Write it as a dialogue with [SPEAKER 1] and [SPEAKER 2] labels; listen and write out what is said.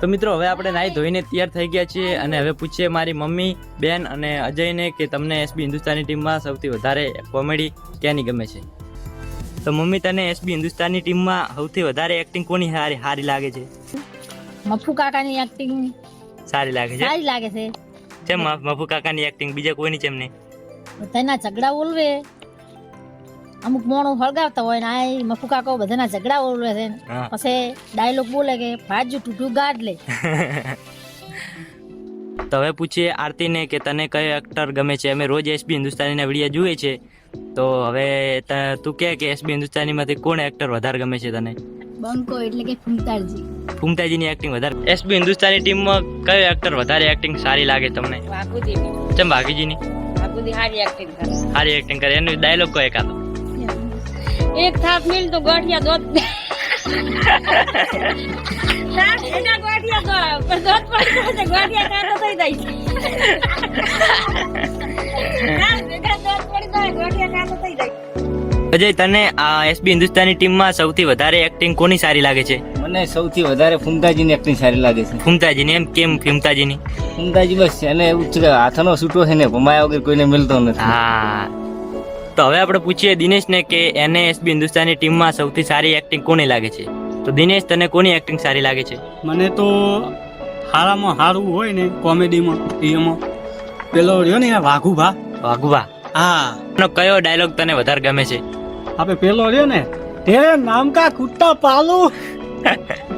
[SPEAKER 1] તો મિત્રો હવે આપણે નાહી ધોઈને તૈયાર થઈ ગયા છીએ અને હવે પૂછીએ મારી મમ્મી બેન અને અજયને કે તમને એસબી હિન્દુસ્તાની ટીમમાં સૌથી વધારે કોમેડી ક્યાંની ગમે છે? તો મમ્મી તને એસબી હિન્દુસ્તાની ટીમમાં સૌથી વધારે એક્ટિંગ કોની સારી સારી લાગે છે?
[SPEAKER 2] મફુ કાકાની એક્ટિંગ
[SPEAKER 1] સારી લાગે છે?
[SPEAKER 2] સારી લાગે છે.
[SPEAKER 1] કેમ મફુ કાકાની એક્ટિંગ બીજા કોઈની કેમ નહીં?
[SPEAKER 2] તેના ઝઘડા ઓલવે. અમુક મોણું હળગાવતા હોય ને આ મફુ કાકો બધાના ઝઘડા ઓળવે છે પછી ડાયલોગ બોલે કે ભાજુ ટૂટું ગાડ લે.
[SPEAKER 1] તો હવે પૂછીએ આરતીને કે તને કયો એક્ટર ગમે છે? અમે રોજ એસબી હિન્દુસ્તાનીના વીડિયો જોઈએ છે. તો હવે તું કહે કે એસબી હિન્દુસ્તાનીમાંથી કોણ એક્ટર વધારે ગમે છે તને?
[SPEAKER 2] બંકો એટલે કે ફૂમતાજી.
[SPEAKER 1] ફૂમતાજીની એક્ટિંગ વધારે. એસબી હિન્દુસ્તાની ટીમમાં કયો એક્ટર વધારે એક્ટિંગ સારી લાગે તમને? ચમ ભાગીજીની
[SPEAKER 2] વાઘુજી સારી એક્ટિંગ કરે.
[SPEAKER 1] સારી એક્ટિંગ કરે. એનો ડાયલોગ કોઈ એકાદો.
[SPEAKER 2] એક થાપ મિલ તો ગોઠિયા દોત. થાપ એના ગોઠિયા તો ગોઠિયા થઈ જાય.
[SPEAKER 1] અજય તને આ એસબી હિન્દુસ્તાની ટીમમાં સૌથી વધારે એક્ટિંગ કોની સારી લાગે છે?
[SPEAKER 3] મને સૌથી વધારે ફૂમતાજીની એક્ટિંગ સારી લાગે છે.
[SPEAKER 1] ફૂમતાજીની એમ કેમ ફૂમતાજીની?
[SPEAKER 3] ફૂમતાજી બસ એને એવું છે હાથનો છૂટો છે ને ભમાયા વગર કોઈને મિલતો નથી.
[SPEAKER 1] હા તો હવે આપણે પૂછીએ દિનેશને કે એને એસબી હિન્દુસ્તાની ટીમમાં સૌથી સારી એક્ટિંગ કોની લાગે છે? તો દિનેશ તને કોની એક્ટિંગ સારી લાગે છે?
[SPEAKER 4] મને તો હારામાં હારું હોય ને કોમેડીમાં એમાં પેલો રહ્યો ને વાઘુભા.
[SPEAKER 1] વાઘુભા?
[SPEAKER 4] હા.
[SPEAKER 1] કયો ડાયલોગ તને વધારે ગમે છે?
[SPEAKER 4] આપણે પેલો રહ્યો ને તે નામ કા કુત્તા પાલુ?